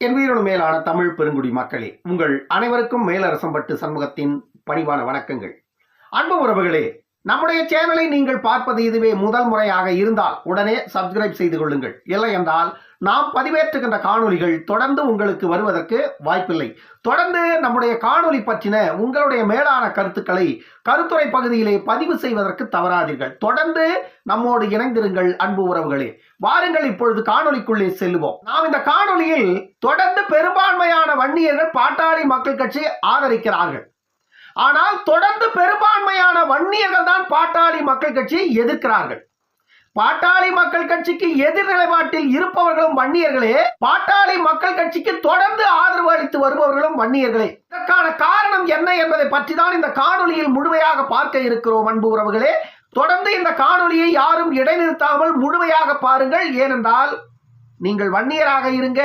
என் உயிரோடு மேலான தமிழ் பெருங்குடி மக்களே உங்கள் அனைவருக்கும் மேலரசம்பட்டு சண்முகத்தின் பணிவான வணக்கங்கள். அன்பு உறவுகளே நம்முடைய சேனலை நீங்கள் பார்ப்பது இதுவே முதல் முறையாக இருந்தால் உடனே சப்ஸ்கிரைப் செய்து கொள்ளுங்கள். இல்லை என்றால் நாம் பதிவேற்றுகின்ற காணொளிகள் தொடர்ந்து உங்களுக்கு வருவதற்கு வாய்ப்பில்லை. தொடர்ந்து நம்முடைய காணொலி பற்றின உங்களுடைய மேலான கருத்துக்களை கருத்துரை பகுதியிலே பதிவு செய்வதற்கு தவறாதீர்கள். தொடர்ந்து நம்மோடு இணைந்திருங்கள் அன்பு உறவுகளே. வாருங்கள் இப்பொழுது காணொளிக்குள்ளே செல்லுவோம். நாம் இந்த காணொலியில் தொடர்ந்து பெரும்பான்மையான வன்னியர்கள் பாட்டாளி மக்கள் கட்சி ஆதரிக்கிறார்கள். ஆனால் தொடர்ந்து பெரும்பான்மையான வன்னியர்கள் தான் பாட்டாளி மக்கள் கட்சியை எதிர்க்கிறார்கள். பாட்டாளி மக்கள் கட்சிக்கு எதிர் நிலைப்பாட்டில் இருப்பவர்களும் வன்னியர்களே. பாட்டாளி மக்கள் கட்சிக்கு தொடர்ந்து ஆதரவு அளித்து வருபவர்களும் வன்னியர்களே. இதற்கான காரணம் என்ன என்பதை பற்றி தான் இந்த காணொளியில் முழுமையாக பார்க்க இருக்கிறோம் அன்பு உறவுகளே. தொடர்ந்து இந்த காணொலியை யாரும் இடைநிறுத்தாமல் முழுமையாக பாருங்கள். ஏனென்றால் நீங்கள் வன்னியராக இருங்க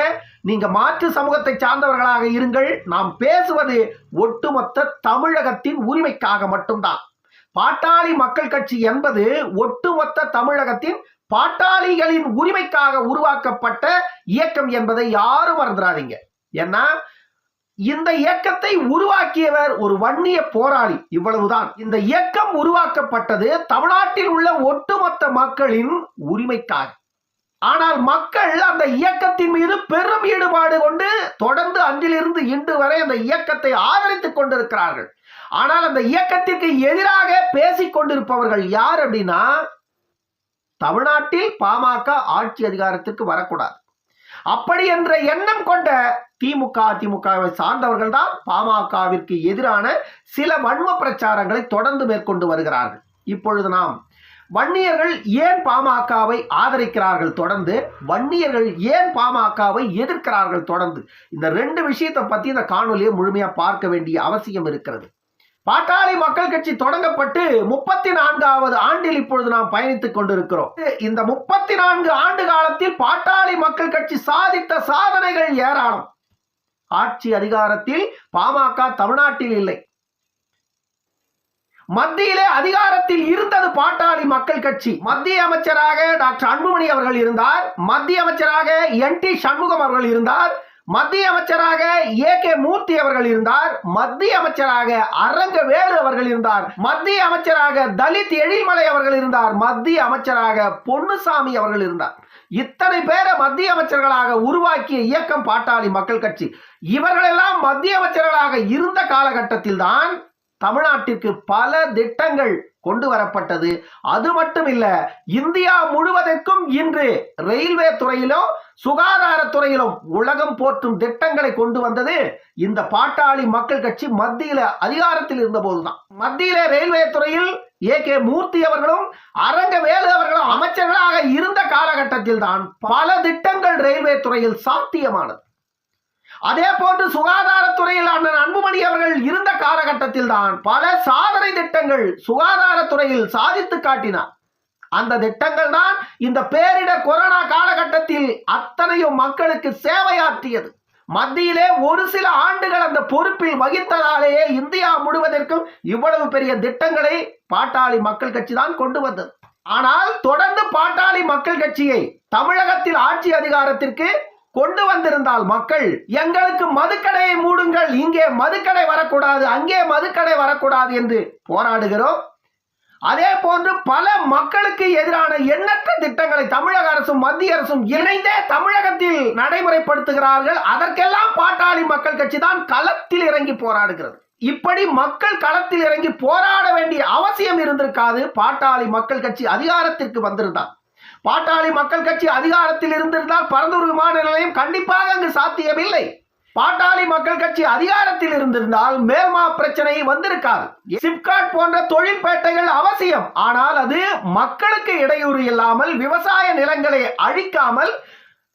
நீங்க மாற்று சமூகத்தை சார்ந்தவர்களாக இருங்கள். நாம் பேசுவது ஒட்டுமொத்த தமிழகத்தின் உரிமைக்காக மட்டும்தான். பாட்டாளி மக்கள் கட்சி என்பது ஒட்டுமொத்த தமிழகத்தின் பாட்டாளிகளின் உரிமைக்காக உருவாக்கப்பட்ட இயக்கம் என்பதை யாரும் மறந்துடாதீங்க. ஏன்னா இந்த இயக்கத்தை உருவாக்கியவர் ஒரு வன்னிய போராளி இவ்வளவுதான். இந்த இயக்கம் உருவாக்கப்பட்டது தமிழ்நாட்டில் உள்ள ஒட்டுமொத்த மக்களின் உரிமைக்காக. ஆனால் மக்கள் அந்த இயக்கத்தின் மீது பெரும் ஈடுபாடு கொண்டு தொடர்ந்து அன்றிலிருந்து இன்று வரை அந்த இயக்கத்தை ஆதரித்துக் கொண்டிருக்கிறார்கள். ஆனால் அந்த இயக்கத்திற்கு எதிராக பேசிக் கொண்டிருப்பவர்கள் யார் அப்படின்னா தமிழ்நாட்டில் பாமக ஆட்சி அதிகாரத்திற்கு வரக்கூடாது. அப்படி என்ற எண்ணம் கொண்ட திமுக அதிமுகவை சார்ந்தவர்கள் தான் பாமகவிற்கு எதிரான சில வன்ம பிரச்சாரங்களை தொடர்ந்து மேற்கொண்டு வருகிறார்கள். இப்பொழுது நாம் வன்னியர்கள் ஏன் பாமகவை ஆதரிக்கிறார்கள் தொடர்ந்து வன்னியர்கள் ஏன் பாமகவை எதிர்க்கிறார்கள் தொடர்ந்து இந்த ரெண்டு விஷயத்தை பற்றி இந்த காணொலியை முழுமையாக பார்க்க வேண்டிய அவசியம் இருக்கிறது. பாட்டாளி மக்கள் கட்சி தொடங்கப்பட்டு முப்பத்தி நான்காவது ஆண்டில் இப்பொழுது நாம் பயணித்துக் கொண்டிருக்கிறோம். இந்த முப்பத்தி நான்கு ஆண்டு காலத்தில் பாட்டாளி மக்கள் கட்சி சாதித்த சாதனைகள் ஏராளம். ஆட்சி அதிகாரத்தில் பாமக தமிழ்நாட்டில் இல்லை. மத்தியிலே அதிகாரத்தில் இருந்தது பாட்டாளி மக்கள் கட்சி. மத்திய அமைச்சராக டாக்டர் அன்புமணி அவர்கள் இருந்தார். மத்திய அமைச்சராக என் டி சண்முகம் அவர்கள் இருந்தார். மத்திய அமைச்சராக ஏ கே மூர்த்தி அவர்கள் இருந்தார். மத்திய அமைச்சராக அரங்க வேலு அவர்கள் இருந்தார். மத்திய அமைச்சராக தலித் எழில்மலை அவர்கள் இருந்தார். மத்திய அமைச்சராக பொன்னுசாமி அவர்கள் இருந்தார். இத்தனை பேரை மத்திய அமைச்சர்களாக உருவாக்கிய இயக்கம் பாட்டாளி மக்கள் கட்சி. இவர்களெல்லாம் மத்திய அமைச்சர்களாக இருந்த காலகட்டத்தில் தான் தமிழ்நாட்டிற்கு பல திட்டங்கள் கொண்டு வரப்பட்டது. அது மட்டும் இல்ல இந்தியா முழுவதற்கும் இன்று ரயில்வே துறையிலும் சுகாதாரத்துறையிலும் உலகம் போற்றும் திட்டங்களை கொண்டு வந்தது இந்த பாட்டாளி மக்கள் கட்சி மத்தியில அதிகாரத்தில் இருந்த போதுதான் மத்தியில ரயில்வே துறையில் ஏ கே மூர்த்தி அவர்களும் அரங்க வேலு அவர்களும் அமைச்சர்களாக இருந்த காலகட்டத்தில் தான் பல திட்டங்கள் ரயில்வே துறையில் சாத்தியமானது. அதே போன்று சுகாதாரத்துறையில் அண்ணன் அன்புமணி அவர்கள் இருந்த காலகட்டத்தில் தான் பல சாதனை திட்டங்கள் சுகாதாரத்துறையில் சாதித்து காட்டினார். அந்த திட்டங்கள் தான் இந்த பேரிடர் கொரோனா காலகட்டத்தில் அத்தனையும் மக்களுக்கு சேவையாற்றியது. மத்தியிலே ஒரு சில ஆண்டுகள் அந்த பொறுப்பில் வகித்ததாலேயே இந்தியா முழுவதற்கும் இவ்வளவு பெரிய திட்டங்களை பாட்டாளி மக்கள் கட்சி தான் கொண்டு வந்தது. ஆனால் தொடர்ந்து பாட்டாளி மக்கள் கட்சியை தமிழகத்தில் ஆட்சி அதிகாரத்திற்கு கொண்டு வந்திருந்தால் மக்கள் எங்களுக்கு மதுக்கடையை மூடுங்கள் இங்கே மதுக்கடை வரக்கூடாது அங்கே மதுக்கடை வரக்கூடாது என்று போராடுகிறோம். அதே போன்று பல மக்களுக்கு எதிரான எண்ணற்ற திட்டங்களை தமிழக அரசும் மத்திய அரசும் இணைந்தே தமிழகத்தில் நடைமுறைப்படுத்துகிறார்கள். அதற்கெல்லாம் பாட்டாளி மக்கள் கட்சி தான் களத்தில் இறங்கி போராடுகிறது. இப்படி மக்கள் களத்தில் இறங்கி போராட வேண்டிய அவசியம் இருந்திருக்காது. பாட்டாளி மக்கள் கட்சி அதிகாரத்திற்கு வந்திருந்தான் பாட்டாளி மக்கள் கட்சி அதிகாரத்தில் இருந்திருந்தால் பரந்தூர் விமான நிலையம் கண்டிப்பாக அங்கு சாத்தியமில்லை. பாட்டாளி மக்கள் கட்சி அதிகாரத்தில் இருந்திருந்தால் மேல்மா பிரச்சனை வந்திருக்காது. சிப்காட் போன்ற தொழிற்பேட்டைகள் அவசியம். ஆனால் அது மக்களுக்கு இடையூறு இல்லாமல் விவசாய நிலங்களை அழிக்காமல்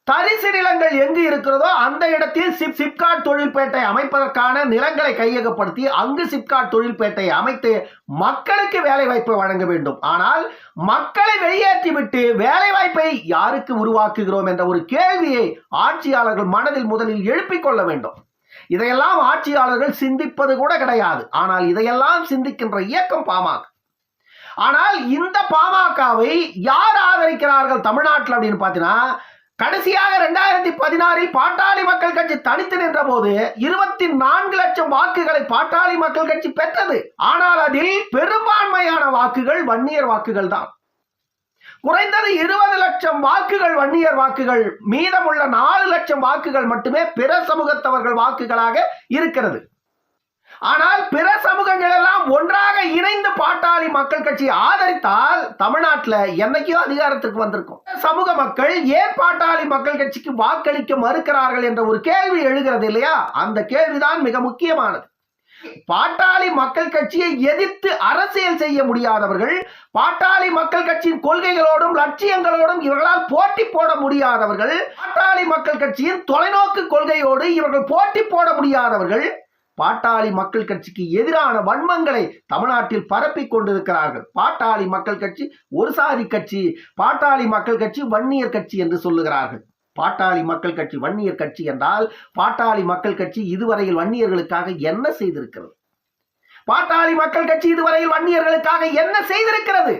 தரிசு நிலங்கள் எங்கு இருக்கிறதோ அந்த இடத்தில் சிப் சிப்காட் தொழில்பேட்டை அமைப்பதற்கான நிலங்களை கையகப்படுத்தி அங்கு சிப்காட் தொழில்பேட்டை அமைத்து மக்களுக்கு வேலை வாய்ப்பை வழங்க வேண்டும். ஆனால் மக்களை வெளியேற்றிவிட்டு வேலை வாய்ப்பை யாருக்கு உருவாக்குகிறோம் என்ற ஒரு கேள்வியை ஆட்சியாளர்கள் மனதில் முதலில் எழுப்பிக் கொள்ள வேண்டும். இதையெல்லாம் ஆட்சியாளர்கள் சிந்திப்பது கூட கிடையாது. ஆனால் இதையெல்லாம் சிந்திக்கின்ற இயக்கம் பாமக. ஆனால் இந்த பாமகவை யார் ஆதரிக்கிறார்கள் தமிழ்நாட்டில் அப்படின்னு பார்த்தீங்கன்னா கடைசியாக இரண்டாயிரத்தி பதினாறில் பாட்டாளி மக்கள் கட்சி தனித்து நின்ற போது இருபத்தி நான்கு லட்சம் வாக்குகளை பாட்டாளி மக்கள் கட்சி பெற்றது. ஆனால் அதில் பெரும்பான்மையான வாக்குகள் வன்னியர் வாக்குகள் தான். குறைந்தது இருபது லட்சம் வாக்குகள் வன்னியர் வாக்குகள் மீதமுள்ள நாலு லட்சம் வாக்குகள் மட்டுமே பிற சமூகத்தவர்கள் வாக்குகளாக இருக்கிறது. ஆனால் பிற சமூகங்கள் எல்லாம் ஒன்றாக இணைந்து பாட்டாளி மக்கள் கட்சி ஆதரித்தால் தமிழ்நாட்டில் என்னைக்கோ அதிகாரத்துக்கு வந்திருக்கும். சமூக மக்கள் ஏன் பாட்டாளி மக்கள் கட்சிக்கு வாக்களிக்க மறுக்கிறார்கள் என்ற ஒரு கேள்வி எழுகிறது இல்லையா? அந்த கேள்விதான் மிக முக்கியமானது. பாட்டாளி மக்கள் கட்சியை எதிர்த்து அரசியல் செய்ய முடியாதவர்கள் பாட்டாளி மக்கள் கட்சியின் கொள்கைகளோடும் லட்சியங்களோடும் இவர்களால் போட்டி போட முடியாதவர்கள் பாட்டாளி மக்கள் கட்சியின் தொலைநோக்கு கொள்கையோடு இவர்கள் போட்டி போட முடியாதவர்கள் பாட்டாளி மக்கள் கட்சிக்கு எதிரான வன்மங்களை தமிழ்நாட்டில் பரப்பிக் கொண்டிருக்கிறார்கள். பாட்டாளி மக்கள் கட்சி ஒரு சாதி கட்சி பாட்டாளி மக்கள் கட்சி வன்னியர் கட்சி என்று சொல்லுகிறார்கள். பாட்டாளி மக்கள் கட்சி வன்னியர் கட்சி என்றால் பாட்டாளி மக்கள் கட்சி இதுவரையில் வன்னியர்களுக்காக என்ன செய்திருக்கிறது? பாட்டாளி மக்கள் கட்சி இதுவரையில் வன்னியர்களுக்காக என்ன செய்திருக்கிறது?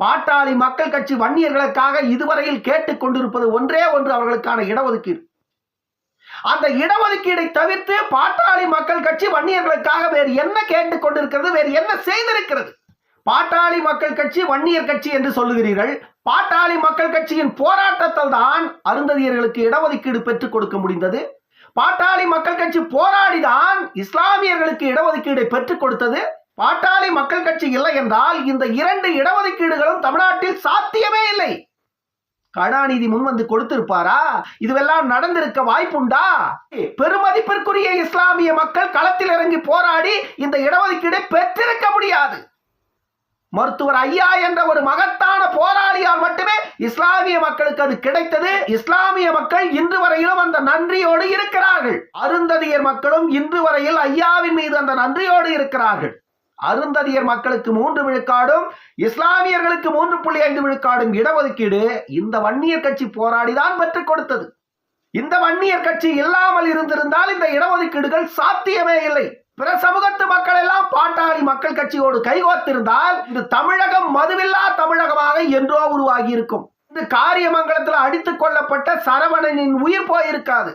பாட்டாளி மக்கள் கட்சி வன்னியர்களுக்காக இதுவரையில் கேட்டுக் கொண்டிருப்பது ஒன்றே ஒன்று அவர்களுக்கான இடஒதுக்கீடு. அந்த இடஒதுக்கீடை தவிர்த்து பாட்டாளி மக்கள் கட்சி வன்னியர்களுக்காக வேறு என்ன கேட்டுக் கொண்டிருக்கிறது? வேறு என்ன செய்திருக்கிறது? பாட்டாளி மக்கள் கட்சி வன்னியர் கட்சி என்று சொல்லுகிறீர்கள். பாட்டாளி மக்கள் கட்சியின் போராட்டத்தால் தான் அருந்ததியர்களுக்கு இடஒதுக்கீடு பெற்றுக் கொடுக்க முடிந்தது. பாட்டாளி மக்கள் கட்சி போராடிதான் இஸ்லாமியர்களுக்கு இடஒதுக்கீடை பெற்றுக் கொடுத்தது. பாட்டாளி மக்கள் கட்சி இல்லை என்றால் இந்த இரண்டு இடஒதுக்கீடுகளும் தமிழ்நாட்டில் சாத்தியமே இல்லை. கடாநிதி முன் வந்து கொடுத்திருப்பாரா? இதுவெல்லாம் நடந்திருக்க வாய்ப்புண்டா? பெருமதிப்பிற்குரிய இஸ்லாமிய மக்கள் களத்தில் இறங்கி போராடி இந்த இடஒதுக்கீடை பெற்றிருக்க முடியாது. மருத்துவர் ஐயா என்ற ஒரு மகத்தான போராளியால் மட்டுமே இஸ்லாமிய மக்களுக்கு அது கிடைத்தது. இஸ்லாமிய மக்கள் இன்று வரையிலும் அந்த நன்றியோடு இருக்கிறார்கள். அருந்ததியர் மக்களும் இன்று வரையில் ஐயாவின் மீது அந்த நன்றியோடு இருக்கிறார்கள். அருந்ததியர் மக்களுக்கு மூன்று விழுக்காடும் இஸ்லாமியர்களுக்கு மூன்று புள்ளி ஐந்து விழுக்காடும் இடஒதுக்கீடு இந்த வன்னியர் கட்சி போராடிதான் பெற்றுக் கொடுத்தது. இந்த வன்னியர் கட்சி இல்லாமல் இருந்திருந்தால் இந்த இடஒதுக்கீடுகள் சாத்தியமே இல்லை. பிற சமூகத்து மக்கள் எல்லாம் பாட்டாளி மக்கள் கட்சியோடு கைகோத்திருந்தால் இது தமிழகம் மதுவில்லா தமிழகமாக என்றோ உருவாகி இருக்கும் இந்த காரியமங்கலத்தில் அடித்துக் கொள்ளப்பட்ட சரவணனின் உயிர் போயிருக்காது.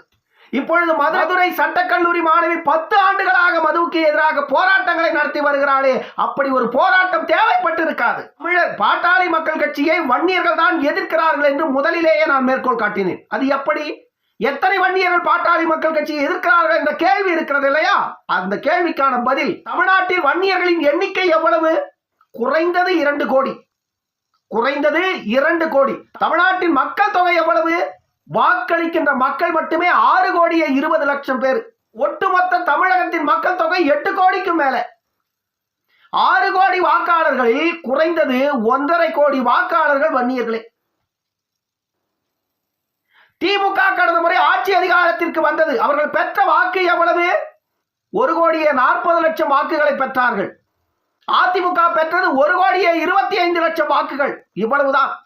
இப்பொழுது மதுரை சட்டக்கல்லூரி மாணவி பத்து ஆண்டுகளாக மதுவுக்கு எதிராக போராட்டங்களை நடத்தி வருகிறாளே. அப்படி ஒரு போராட்டம் தேவைப்பட்டிருக்காது. தமிழர் பாட்டாளி மக்கள் கட்சியை வன்னியர்கள் தான் எதிர்க்கிறார்கள் என்று முதலிலேயே நான் மேற்கோள் காட்டினேன். அது எப்படி? எத்தனை வன்னியர்கள் பாட்டாளி மக்கள் கட்சியை எதிர்க்கிறார்கள் என்ற கேள்வி இருக்கிறது இல்லையா? அந்த கேள்விக்கான பதில் தமிழ்நாட்டில் வன்னியர்களின் எண்ணிக்கை எவ்வளவு? குறைந்தது இரண்டு கோடி. குறைந்தது இரண்டு கோடி. தமிழ்நாட்டின் மக்கள் தொகை எவ்வளவு? வாக்களிக்கின்ற மக்கள் மட்டுமே ஆறு கோடியே இருபது லட்சம் பேர். ஒட்டுமொத்த தமிழகத்தின் மக்கள் தொகை எட்டு கோடிக்கும் மேல. ஆறு கோடி வாக்காளர்களில் குறைந்தது ஒன்றரை கோடி வாக்காளர்கள் வன்னியர்களே. திமுக கடந்த முறை ஆட்சி அதிகாரத்திற்கு வந்தது. அவர்கள் பெற்ற வாக்கு எவ்வளவு? ஒரு கோடியே நாற்பது லட்சம் வாக்குகளை பெற்றார்கள். அதிமுக பெற்றது ஒரு கோடியே இருபத்தி ஐந்து லட்சம் வாக்குகள். இவ்வளவுதான்.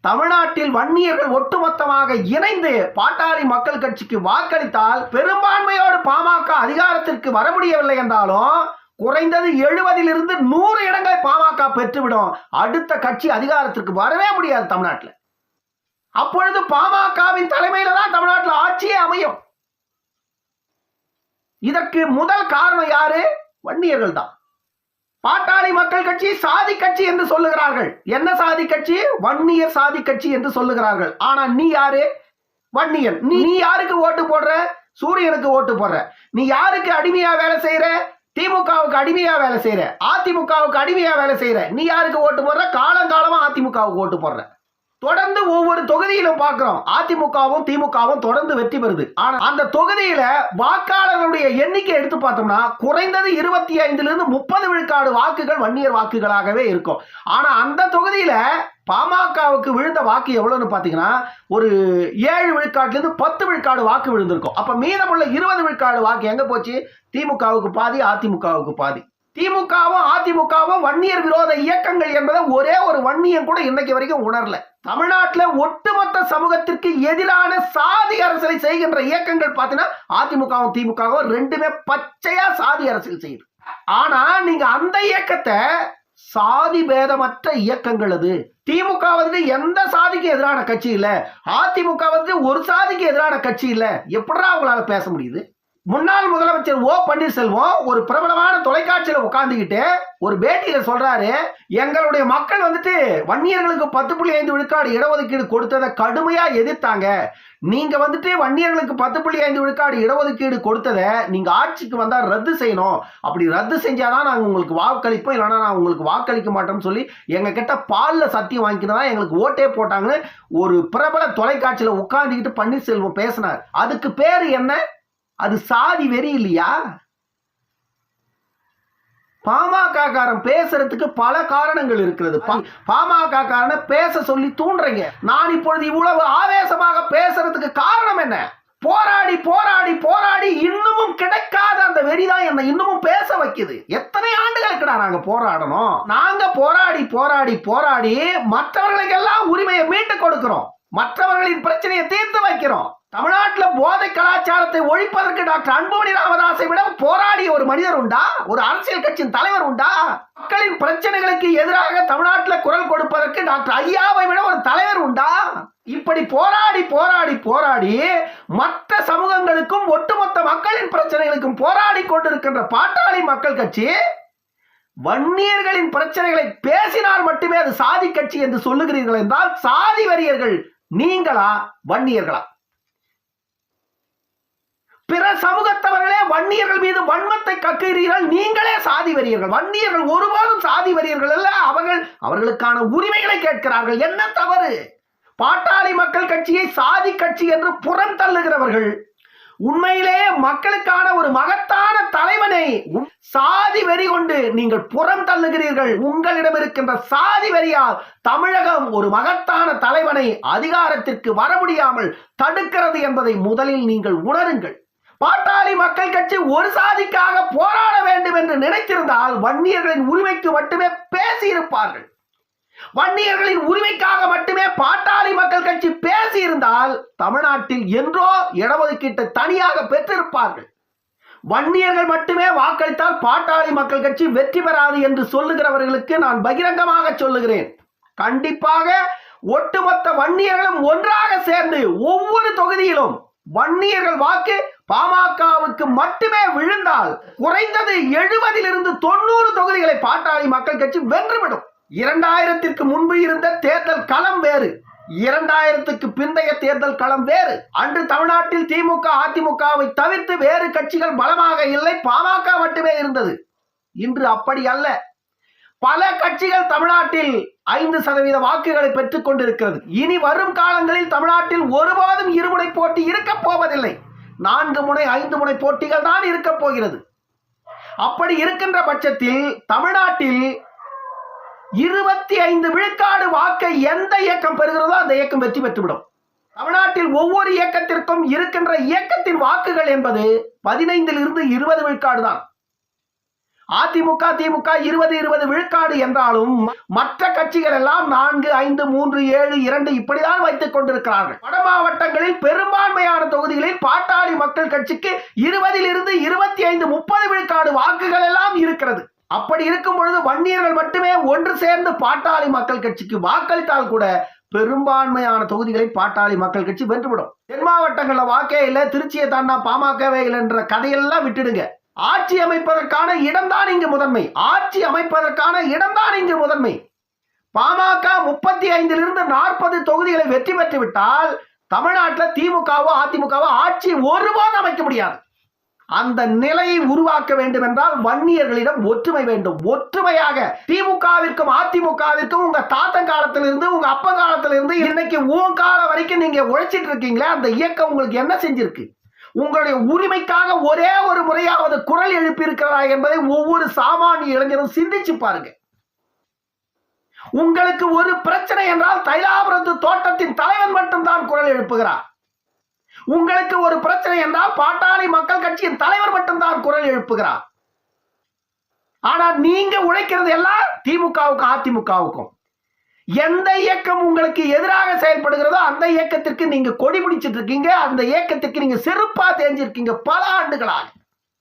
தமிழ்நாட்டில் வன்னியர்கள் ஒட்டுமொத்தமாக இணைந்து பாட்டாளி மக்கள் கட்சிக்கு வாக்களித்தால் பெரும்பான்மையோடு பாமக அதிகாரத்திற்கு வர முடியவில்லை என்றாலும் குறைந்தது எழுபதிலிருந்து நூறு இடங்களை பாமக பெற்றுவிடும். அடுத்த கட்சி அதிகாரத்திற்கு வரவே முடியாது தமிழ்நாட்டில். அப்பொழுது பாமகவின் தலைமையில தான் தமிழ்நாட்டில் ஆட்சியே அமையும். இதற்கு முதல் காரணம் யாரு? வன்னியர்கள் தான் பாட்டாளி மக்கள் கட்சி சாதி கட்சி என்று சொல்லுகிறார்கள். என்ன சாதி கட்சி? வன்னியர் சாதி கட்சி என்று சொல்லுகிறார்கள். ஆனா நீ யாரு? வன்னியன். நீ நீ யாருக்கு ஓட்டு போடுற? சூரியனுக்கு ஓட்டு போடுற. நீ யாருக்கு அடிமையா வேலை செய்யற திமுகவுக்கு அடிமையா வேலை செய்யற அதிமுகவுக்கு அடிமையா வேலை செய்யற நீ யாருக்கு ஓட்டு போடுற? காலங்காலமா அதிமுகவுக்கு ஓட்டு போடுற. தொடர்ந்து ஒவ்வொரு தொகுதியிலும் பார்க்கிறோம். அதிமுகவும் திமுகவும் தொடர்ந்து வெற்றி பெறுது. ஆனா அந்த தொகுதியில வாக்காளர்களுடைய எண்ணிக்கை எடுத்து பார்த்தோம்னா குறைந்தது இருபத்தி ஐந்துல இருந்து முப்பது விழுக்காடு வாக்குகள் வன்னியர் வாக்குகளாகவே இருக்கும். ஆனா அந்த தொகுதியில பாமகவுக்கு விழுந்த வாக்கு எவ்வளவுன்னு பாத்தீங்கன்னா ஒரு ஏழு விழுக்காட்டுல இருந்து பத்து விழுக்காடு வாக்கு விழுந்திருக்கும். அப்ப மீதமுள்ள இருபது விழுக்காடு வாக்கு எங்க போச்சு? திமுகவுக்கு பாதி அதிமுகவுக்கு பாதி. திமுகவும் அதிமுகவும் வன்னியர் விரோத இயக்கங்கள் என்பதை ஒரே ஒரு வன்னியம் கூட இன்னைக்கு வரைக்கும் உணரல. தமிழ்நாட்டில் ஒட்டுமொத்த சமூகத்திற்கு எதிரான சாதி அரசியலை செய்கின்ற இயக்கங்கள் பார்த்தீங்கன்னா அதிமுகவும் திமுகவும் ரெண்டுமே பச்சையா சாதி அரசியல் செய்யுது. ஆனா நீங்க அந்த இயக்கத்தை சாதி பேதமற்ற இயக்கங்கள் அது. திமுக வந்து எந்த சாதிக்கு எதிரான கட்சி இல்லை. அதிமுக வந்து ஒரு சாதிக்கு எதிரான கட்சி இல்லை. எப்படா அவங்களால பேச முடியுது? முன்னாள் முதலமைச்சர் ஓ பன்னீர்செல்வம் ஒரு பிரபலமான தொலைக்காட்சியில் உட்காந்துக்கிட்டு ஒரு பேட்டியில் சொல்றாரு எங்களுடைய மக்கள் வந்துட்டு வன்னியர்களுக்கு பத்து புள்ளி ஐந்து விழுக்காடு இடஒதுக்கீடு கொடுத்ததை கடுமையா எதிர்த்தாங்க. நீங்க வந்துட்டு வன்னியர்களுக்கு பத்து புள்ளி ஐந்து விழுக்காடு இடஒதுக்கீடு கொடுத்ததை நீங்க ஆட்சிக்கு வந்தா ரத்து செய்யணும். அப்படி ரத்து செஞ்சாதான் நாங்கள் உங்களுக்கு வாக்களிப்போம். இல்லைன்னா நான் உங்களுக்கு வாக்களிக்க மாட்டோம்னு சொல்லி எங்க கிட்ட பாலில் சத்தியம் வாங்கிக்கிறதா எங்களுக்கு ஓட்டே போட்டாங்கன்னு ஒரு பிரபல தொலைக்காட்சியில் உட்காந்துக்கிட்டு பன்னீர்செல்வம் பேசினார். அதுக்கு பேர் என்ன? அது சாதி வெறி இல்லையா? பாமக காரன் பேசுறதுக்கு பல காரணங்கள் இருக்கிறது. பாமக காரனை பேச சொல்லி தூண்டுறீங்க. நான் இப்பொழுது இவ்வளவு ஆவேசமாக பேசுறதுக்கு காரணம் என்ன? போராடி போராடி போராடி இன்னமும் கிடைக்காத அந்த வெறிதான் என்னை இன்னமும் பேச வைக்குது. எத்தனை ஆண்டுகளுக்குடா நாங்க போராடணும்? நாங்க போராடி போராடி போராடி மற்றவர்களுக்கெல்லாம் உரிமையை மீட்டு கொடுக்கிறோம். மற்றவர்களின் பிரச்சனையை தீர்த்து வைக்கிறோம். தமிழ்நாட்டில் போதை கலாச்சாரத்தை ஒழிப்பதற்கு டாக்டர் அன்புமணி ராமதாஸை விட போராடிய ஒரு மனிதர் உண்டா? ஒரு அரசியல் கட்சியின் தலைவர் உண்டா? மக்களின் பிரச்சனைகளுக்கு எதிராக தமிழ்நாட்டில் குரல் கொடுப்பதற்கு டாக்டர் ஐயாவை விட ஒரு தலைவர் உண்டா? இப்படி போராடி போராடி போராடி மற்ற சமூகங்களுக்கும் ஒட்டுமொத்த மக்களின் பிரச்சனைகளுக்கும் போராடி கொண்டிருக்கின்ற பாட்டாளி மக்கள் கட்சி வன்னியர்களின் பிரச்சனைகளை பேசினால் மட்டுமே அது சாதி கட்சி என்று சொல்லுகிறீர்கள் என்றால் சாதி வரியர்கள் நீங்களா வன்னியர்களா? பிற சமூகத்தவர்களே வன்னியர்கள் மீது வன்மத்தை கக்குகிறீர்கள் நீங்களே சாதி வரியர்கள். வன்னியர்கள் ஒருபோதும் சாதி வரியர்கள் அல்ல. அவர்கள் அவர்களுக்கான உரிமைகளை கேட்கிறார்கள். என்ன தவறு? பாட்டாளி மக்கள் கட்சியை சாதி கட்சி என்று புறம் தள்ளுகிறவர்கள். உண்மையிலேயே மக்களுக்கான ஒரு மகத்தான தலைவனை சாதி வெறி கொண்டு நீங்கள் புறம் தள்ளுகிறீர்கள். உங்களிடம் இருக்கின்ற சாதி வெறியால் தமிழகம் ஒரு மகத்தான தலைவனை அதிகாரத்திற்கு வர முடியாமல் தடுக்கிறது என்பதை முதலில் நீங்கள் உணருங்கள். பாட்டாளி மக்கள் கட்சி ஒரு சாதிக்காக போராட வேண்டும் என்று நினைத்திருந்தால் வன்னியர்களின் உரிமைக்கு மட்டுமே பேசியிருப்பார்கள். வன்னியர்களின் உரிமைக்காக மட்டுமே பாட்டாளி மக்கள் கட்சி பேசியிருந்தால் தமிழ்நாட்டில் என்றோ இடஒதுக்கீட்டை தனியாக பெற்றிருப்பார்கள். வன்னியர்கள் மட்டுமே வாக்களித்தால் பாட்டாளி மக்கள் கட்சி வெற்றி பெறாது என்று சொல்லுகிறவர்களுக்கு நான் பகிரங்கமாக சொல்லுகிறேன். கண்டிப்பாக ஒட்டுமொத்த வன்னியர்களும் ஒன்றாக சேர்ந்து ஒவ்வொரு தொகுதியிலும் வன்னியர்கள் வாக்கு பாமகவுக்கு மட்டுமே விழுந்தால் குறைந்தது எழுபதிலிருந்து தொண்ணூறு தொகுதிகளை பாட்டாளி மக்கள் கட்சி வென்றுவிடும். இரண்டாயிரத்திற்கு முன்பு இருந்த தேர்தல் களம் வேறு. இரண்டாயிரத்துக்கு பிந்தைய தேர்தல் களம் வேறு. அன்று தமிழ்நாட்டில் திமுக அதிமுகவை தவிர்த்து வேறு கட்சிகள் பலமாக இல்லை. பாமக மட்டுமே இருந்தது. இன்று அப்படி அல்ல. பல கட்சிகள் தமிழ்நாட்டில் ஐந்து சதவீத வாக்குகளை பெற்றுக் கொண்டிருக்கிறது. இனி வரும் காலங்களில் தமிழ்நாட்டில் ஒருபோதும் இருமுனை போட்டி இருக்கப் போவதில்லை. நான்கு முனை ஐந்து முனை போட்டிகள் தான் இருக்க போகிறது. அப்படி இருக்கின்ற பட்சத்தில் தமிழ்நாட்டில் இருபத்தி ஐந்து விழுக்காடு வாக்கை எந்த இயக்கம் பெறுகிறதோ அந்த இயக்கம் வெற்றி பெற்றுவிடும். தமிழ்நாட்டில் ஒவ்வொரு இயக்கத்திற்கும் இருக்கின்ற இயக்கத்தின் வாக்குகள் என்பது பதினைந்தில் இருந்து இருபது விழுக்காடு தான். அதிமுக திமுக இருபது இருபது விழுக்காடு என்றாலும் மற்ற கட்சிகள் எல்லாம் நான்கு ஐந்து மூன்று ஏழு இரண்டு இப்படிதான் வைத்துக் கொண்டிருக்கிறார்கள். வட மாவட்டங்களில் பெரும்பான்மையான தொகுதிகளில் பாட்டாளி மக்கள் கட்சிக்கு இருபதில் இருந்து இருபத்தி ஐந்து முப்பது விழுக்காடு வாக்குகள் எல்லாம் இருக்கிறது. அப்படி இருக்கும் பொழுது வன்னியர்கள் மட்டுமே ஒன்று சேர்ந்து பாட்டாளி மக்கள் கட்சிக்கு வாக்களித்தால் கூட பெரும்பான்மையான தொகுதிகளை பாட்டாளி மக்கள் கட்சி வென்றுவிடும். தென் மாவட்டங்களில் வாக்கே இல்லை திருச்சியை தாண்டா பாமகவே இல்லைன்ற கதையெல்லாம் விட்டுடுங்க. ஆட்சி அமைப்பதற்கான இடம்தான் இங்கு முதன்மை. ஆட்சி அமைப்பதற்கான இடம்தான் இங்கு முதன்மை. பாமக முப்பத்தி ஐந்திலிருந்து நாற்பது தொகுதிகளை வெற்றி பெற்று விட்டால் தமிழ்நாட்டில் திமுகவோ அதிமுகவோ ஆட்சி ஒருபோதும் அமைக்க முடியாது. அந்த நிலையை உருவாக்க வேண்டும் என்றால் வன்னியர்களிடம் ஒற்றுமை வேண்டும். ஒற்றுமையாக திமுகவிற்கும் அதிமுகவிற்கும் உங்க தாத்தன் காலத்திலிருந்து உங்க அப்ப காலத்திலிருந்து இன்னைக்கு உன் காலம் வரைக்கும் நீங்க உழைச்சிட்டு இருக்கீங்களே அந்த இயக்கம் உங்களுக்கு என்ன செஞ்சிருக்கு? உங்களுடைய உரிமைக்காக ஒரே ஒரு முறையாவது குரல் எழுப்பியிருக்கிறதா என்பதை ஒவ்வொரு சாமானிய இளைஞரும் சிந்திச்சு பாருங்க. உங்களுக்கு ஒரு பிரச்சனை என்றால் தைலாபுரத்து தோட்டத்தின் தலைவன் மட்டும்தான் குரல் எழுப்புகிறார். உங்களுக்கு ஒரு பிரச்சனை என்றால் பாட்டாளி மக்கள் கட்சியின் தலைவர் மட்டும்தான் குரல் எழுப்புகிறார். ஆனா நீங்க உழைக்கிறது எல்லாம் திமுகவுக்கும் அதிமுகவுக்கும். எந்த இயக்கம் உங்களுக்கு எதிராக செயல்படுகிறதோ அந்த இயக்கத்திற்கு நீங்க கொடி பிடிச்சிட்டு இருக்கீங்க. அந்த இயக்கத்திற்கு நீங்க செருப்பா தேஞ்சிருக்கீங்க பல ஆண்டுகளாக.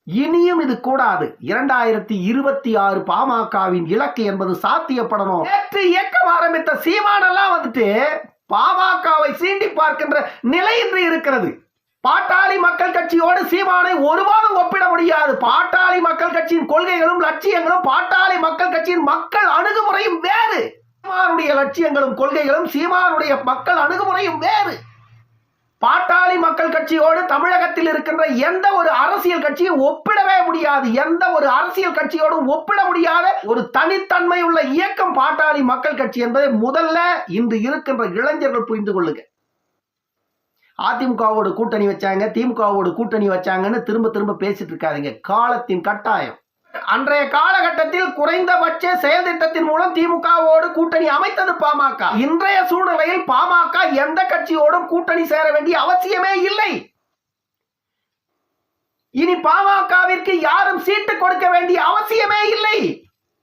இனியும் இது கூடாது. இரண்டாயிரத்தி இருபத்தி ஆறு பாமகவின் இலக்கு என்பது சாத்தியப்படணும். நேற்று இயக்கம் ஆரம்பித்த சீமானெல்லாம் வந்துட்டு பாமகவை சீண்டி பார்க்கின்ற நிலை இன்று இருக்கிறது. பாட்டாளி மக்கள் கட்சியோடு சீமானை ஒருபோதும் ஒப்பிட முடியாது. பாட்டாளி மக்கள் கட்சியின் கொள்கைகளும் லட்சியங்களும் பாட்டாளி மக்கள் கட்சியின் மக்கள் அணுகுமுறையும் வேறு. சீமானுடைய லட்சியங்களும் கொள்கைகளும் சீமானுடைய மக்கள் அணுகுமுறையும் வேறு. பாட்டாளி மக்கள் கட்சியோடு தமிழகத்தில் இருக்கின்ற எந்த ஒரு அரசியல் கட்சியும் ஒப்பிடவே முடியாது. எந்த ஒரு அரசியல் கட்சியோடும் ஒப்பிட முடியாத ஒரு தனித்தன்மை உள்ள இயக்கம் பாட்டாளி மக்கள் கட்சி என்பதை முதல்ல இன்று இருக்கின்ற இளைஞர்கள் புரிந்து கொள்ளுங்க. அதிமுகவோடு கூட்டணி வச்சாங்க திமுகவோடு கூட்டணி வச்சாங்கன்னு திரும்ப திரும்ப பேசிட்டு இருக்காதீங்க. காலத்தின் கட்டாயம். அன்றைய காலகட்டத்தில் குறைந்தபட்ச செயல் திட்டத்தின் மூலம் திமுகவோடு கூட்டணி அமைத்தது பாமக. இன்றைய சூழ்நிலையில் பாமக எந்த கட்சியோடும் கூட்டணி சேர வேண்டிய அவசியமே இல்லை. இனி பாமகவிற்கு யாரும் சீட்டு கொடுக்க வேண்டிய அவசியமே இல்லை.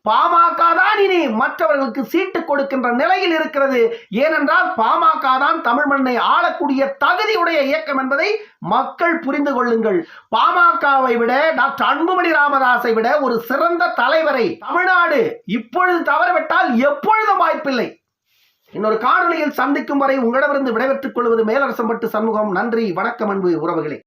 பாமக தான் இனி மற்றவர்களுக்கு சீட்டு கொடுக்கின்ற நிலையில் இருக்கிறது. ஏனென்றால் பாமக தான் தமிழ் மண்ணை ஆளக்கூடிய தகுதியுடைய இயக்கம் என்பதை மக்கள் புரிந்து கொள்ளுங்கள். பாமகவை விட டாக்டர் அன்புமணி ராமதாஸை விட ஒரு சிறந்த தலைவரை தமிழ்நாடு இப்பொழுது தவறவிட்டால் எப்பொழுதும் வாய்ப்பில்லை. இன்னொரு காணொலியில் சந்திக்கும் வரை உங்களிடமிருந்து விடைபெற்றுக் கொள்வது மேலரசம்பட்டு சண்முகம். நன்றி வணக்கம் அன்பு உறவுகளே.